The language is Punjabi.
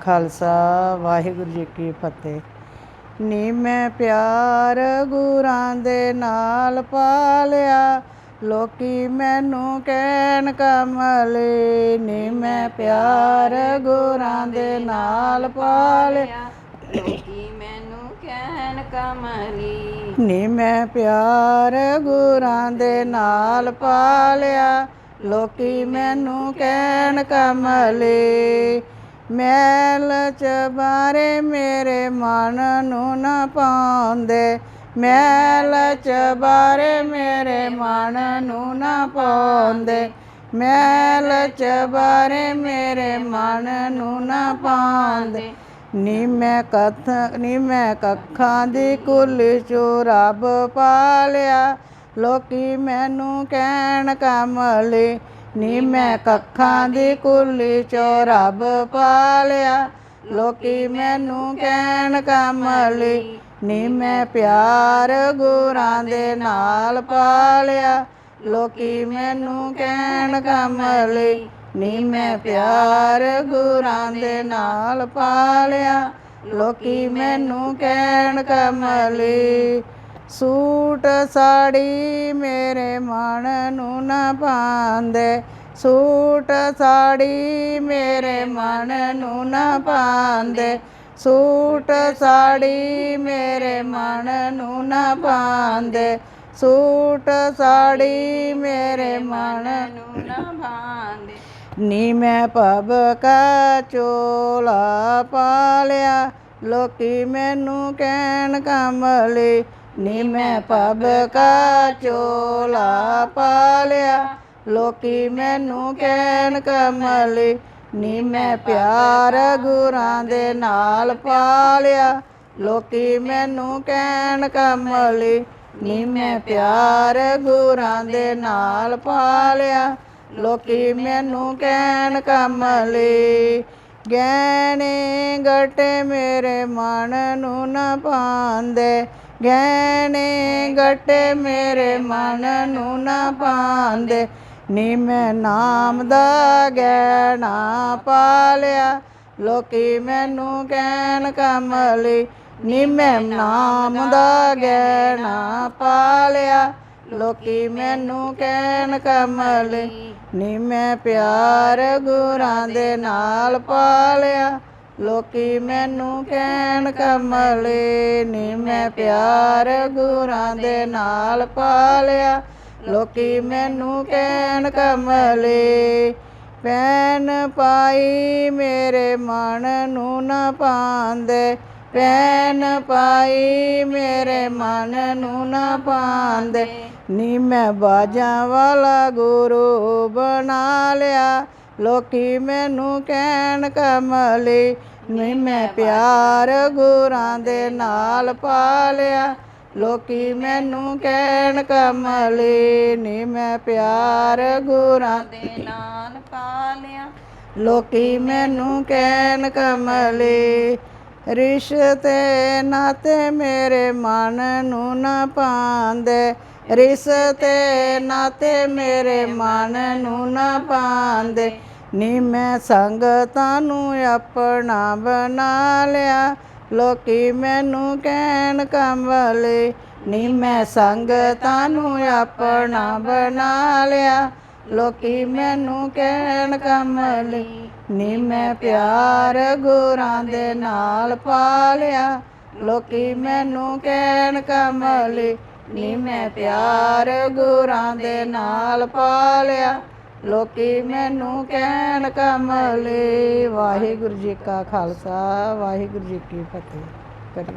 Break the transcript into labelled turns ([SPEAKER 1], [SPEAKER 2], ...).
[SPEAKER 1] ਖਾਲਸਾ, ਵਾਹਿਗੁਰੂ ਜੀ ਕੀ ਫਤਿਹ। ਨੀ ਮੈਂ ਪਿਆਰ ਗੁਰਾਂ ਦੇ ਨਾਲ ਪਾਲਿਆ, ਲੋਕੀ ਮੈਨੂੰ ਕਹਿਣ ਕਮਲੇ। ਨੀ ਮੈਂ ਪਿਆਰ ਗੁਰਾਂ ਦੇ ਨਾਲ ਪਾਲਿਆ,
[SPEAKER 2] ਲੋਕੀ ਮੈਨੂੰ ਕਹਿਣ ਕਮਲੀ।
[SPEAKER 1] ਨੀ ਮੈਂ ਪਿਆਰ ਗੁਰਾਂ ਦੇ ਨਾਲ ਪਾਲਿਆ, ਲੋਕੀ ਮੈਨੂੰ ਕਹਿਣ ਕਮਲੇ। ਮੈਲ ਚਬਾਰੇ ਮੇਰੇ ਮਨ ਨੂੰ ਨਾ ਪਾਉਂਦੇ। ਮੈਲ ਚਬਾਰੇ ਮੇਰੇ ਮਨ ਨੂੰ ਨਾ ਪਾਉਂਦੇ। ਮੈਲ ਚਬਾਰੇ ਮੇਰੇ ਮਨ ਨੂੰ ਨਾ ਪਾਉਂਦੇ। ਨੀ ਮੈਂ ਕਥ, ਨੀ ਮੈਂ ਕੱਖਾਂ ਦੀ ਕੁੱਲ ਚੋ ਰੱਬ ਪਾਲਿਆ। ਲੋਕੀ ਮੈਨੂੰ ਕਹਿਣ ਕਮਲੇ ਨੀ ਮੈਂ ਕੱਖਾਂ ਦੀ ਕੁੱਲ ਚੋ ਰੱਬ ਪਾਲਿਆ। ਲੋਕੀ ਮੈਨੂੰ ਕਹਿਣ ਕਮਲੀ, ਨੀ ਮੈਂ ਪਿਆਰ ਗੁਰਾਂ ਦੇ ਨਾਲ ਪਾਲਿਆ। ਲੋਕੀ ਮੈਨੂੰ ਕਹਿਣ ਕਮਲੀ, ਨੀ ਮੈਂ ਪਿਆਰ ਗੁਰਾਂ ਦੇ ਨਾਲ ਪਾਲਿਆ। ਲੋਕੀ ਮੈਨੂੰ ਕਹਿਣ ਕਮਲੀ ਸੂਟ ਸਾੜੀ ਮੇਰੇ ਮਨ ਨੂੰ ਨਾ ਪਾਉਂਦੇ ਸੂਟ ਸਾੜੀ ਮੇਰੇ ਮਨ ਨੂੰ ਨਾ ਪਾਉਂਦੇ ਸੂਟ ਸਾੜੀ ਮੇਰੇ ਮਨ ਨੂੰ ਨਾ ਪਾਉਂਦੇ ਸੂਟ ਸਾੜੀ ਮੇਰੇ ਮਨ
[SPEAKER 2] ਨੂੰ ਨਾ ਬਾਂਦੇ
[SPEAKER 1] ਨੀ ਮੈਂ ਪਬ ਕਾ ਚੋਲਾ ਪਾਲਿਆ। ਲੋਕੀ ਮੈਨੂੰ ਕਹਿਣ ਕਮਲੇ ਨੀ ਮੈਂ ਪਬ ਕਾ ਚੋਲਾ ਪਾਲਿਆ। ਲੋਕੀ ਮੈਨੂੰ ਕਹਿਣ ਕਮਲੀ ਨੀ ਮੈਂ ਪਿਆਰ ਗੁਰਾਂ ਦੇ ਨਾਲ ਪਾਲਿਆ। ਲੋਕੀ ਮੈਨੂੰ ਕਹਿਣ ਕਮਲੀ ਨੀ ਮੈਂ ਪਿਆਰ ਗੁਰਾਂ ਦੇ ਨਾਲ ਪਾਲਿਆ। ਲੋਕੀ ਮੈਨੂੰ ਕਹਿਣ ਕਮਲੀ, ਗਹਿਣੇ ਗਟੇ ਮੇਰੇ ਮਨ ਨੂੰ ਨਾ ਪਾਉਂਦੇ ਗਹਿਣੇ ਗਟੇ ਮੇਰੇ ਮਨ ਨੂੰ ਨਾ ਪਾਉਂਦੇ ਨੀ ਮੈਂ ਨਾਮ ਦਾ ਗਹਿਣਾ ਪਾਲਿਆ। ਲੋਕੀ ਮੈਨੂੰ ਕਹਿਣ ਕਮਲੀ, ਨੀ ਮੈਂ ਨਾਮ ਦਾ ਗਹਿਣਾ ਪਾਲਿਆ। ਲੋਕੀ ਮੈਨੂੰ ਕਹਿਣ ਕਮਲੀ, ਨੀ ਮੈਂ ਪਿਆਰ ਗੁਰਾਂ ਦੇ ਨਾਲ ਪਾਲਿਆ। ਲੋਕੀ ਮੈਨੂੰ ਕਹਿਣ, ਕਮਲੇ ਨੀ ਮੈਂ ਪਿਆਰ ਗੁਰਾਂ ਦੇ ਨਾਲ ਪਾਲਿਆ। ਲੋਕੀ ਮੈਨੂੰ ਕਹਿਣ, ਕਮਲੇ ਪੈਨ ਪਾਈ ਮੇਰੇ ਮਨ ਨੂੰ ਨਾ ਪਾਉਂਦੇ ਪੈਨ ਪਾਈ ਮੇਰੇ ਮਨ ਨੂੰ ਨਾ ਪਾਉਂਦੇ ਨੀ ਮੈਂ ਬਾਜਾਂ ਵਾਲਾ ਗੁਰੂ ਬਣਾ ਲਿਆ। ਲੋਕੀ ਮੈਨੂੰ ਕਹਿਣ, ਕਮਲੀ ਨੀ ਮੈਂ ਪਿਆਰ ਗੁਰਾਂ ਦੇ ਨਾਲ ਪਾਲਿਆ। ਲੋਕੀ ਮੈਨੂੰ ਕਹਿਣ ਕਮਲੀ ਨੀ ਮੈਂ ਪਿਆਰ ਗੁਰਾਂ
[SPEAKER 2] ਦੇ ਨਾਲ ਪਾਲਿਆ।
[SPEAKER 1] ਲੋਕੀ ਮੈਨੂੰ ਕਹਿਣ ਕਮਲੀ, ਰਿਸ਼ਤੇ ਨਾਤੇ ਮੇਰੇ ਮਨ ਨੂੰ ਨਾ ਪਾਉਂਦੇ ਰਿਸ਼ਤੇ ਨਾਤੇ ਮੇਰੇ ਮਨ ਨੂੰ ਨਾ ਪਾਉਂਦੇ ਨੀ ਮੈਂ ਸੰਗਤਾਂ ਨੂੰ ਆਪਣਾ ਬਣਾ ਲਿਆ। ਲੋਕੀ ਮੈਨੂੰ ਕਹਿਣ ਕਮਲੇ ਨੀ ਮੈਂ ਸੰਗਤਾਂ ਨੂੰ ਆਪਣਾ ਬਣਾ ਲਿਆ। ਲੋਕੀ ਮੈਨੂੰ ਕਹਿਣ ਕਮਲੀ ਨੀ ਮੈਂ ਪਿਆਰ ਗੁਰਾਂ ਦੇ ਨਾਲ ਪਾਲਿਆ। ਲੋਕੀ ਮੈਨੂੰ ਕਹਿਣ ਕਮਲੀ ਨੀ ਮੈਂ ਪਿਆਰ ਗੁਰਾਂ ਦੇ ਨਾਲ ਪਾਲਿਆ। ਲੋਕੀ ਮੈਨੂੰ ਕਹਿਣ ਕਮਲੇ ਵਾਹਿਗੁਰੂ ਜੀ ਕਾ ਖਾਲਸਾ ਵਾਹਿਗੁਰੂ ਜੀ ਕੀ ਫਤਿਹ। ਕਰੀ